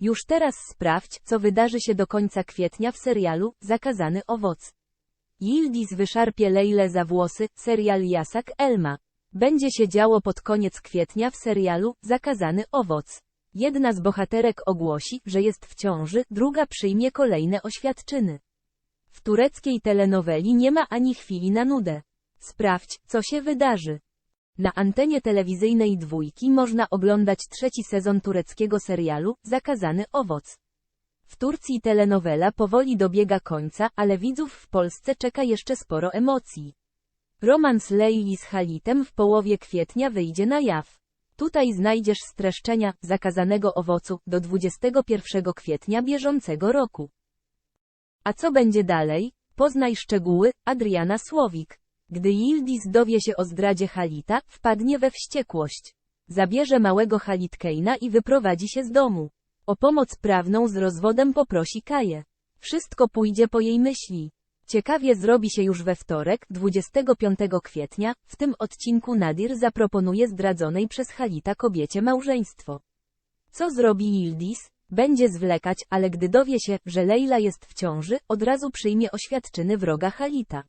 Już teraz sprawdź, co wydarzy się do końca kwietnia w serialu Zakazany owoc. Yildiz wyszarpie Lejlę za włosy, serial Jasak Elma. Będzie się działo pod koniec kwietnia w serialu Zakazany owoc. Jedna z bohaterek ogłosi, że jest w ciąży, druga przyjmie kolejne oświadczyny. W tureckiej telenoweli nie ma ani chwili na nudę. Sprawdź, co się wydarzy. Na antenie telewizyjnej dwójki można oglądać trzeci sezon tureckiego serialu Zakazany owoc. W Turcji telenowela powoli dobiega końca, ale widzów w Polsce czeka jeszcze sporo emocji. Romans Leili z Halitem w połowie kwietnia wyjdzie na jaw. Tutaj znajdziesz streszczenia zakazanego owocu do 21 kwietnia bieżącego roku. A co będzie dalej? Poznaj szczegóły, Adriana Słowik. Gdy Yildiz dowie się o zdradzie Halita, wpadnie we wściekłość. Zabierze małego Halitkeina i wyprowadzi się z domu. O pomoc prawną z rozwodem poprosi Kaję. Wszystko pójdzie po jej myśli. Ciekawie zrobi się już we wtorek, 25 kwietnia, w tym odcinku Nadir zaproponuje zdradzonej przez Halita kobiecie małżeństwo. Co zrobi Yildiz? Będzie zwlekać, ale gdy dowie się, że Leila jest w ciąży, od razu przyjmie oświadczyny wroga Halita.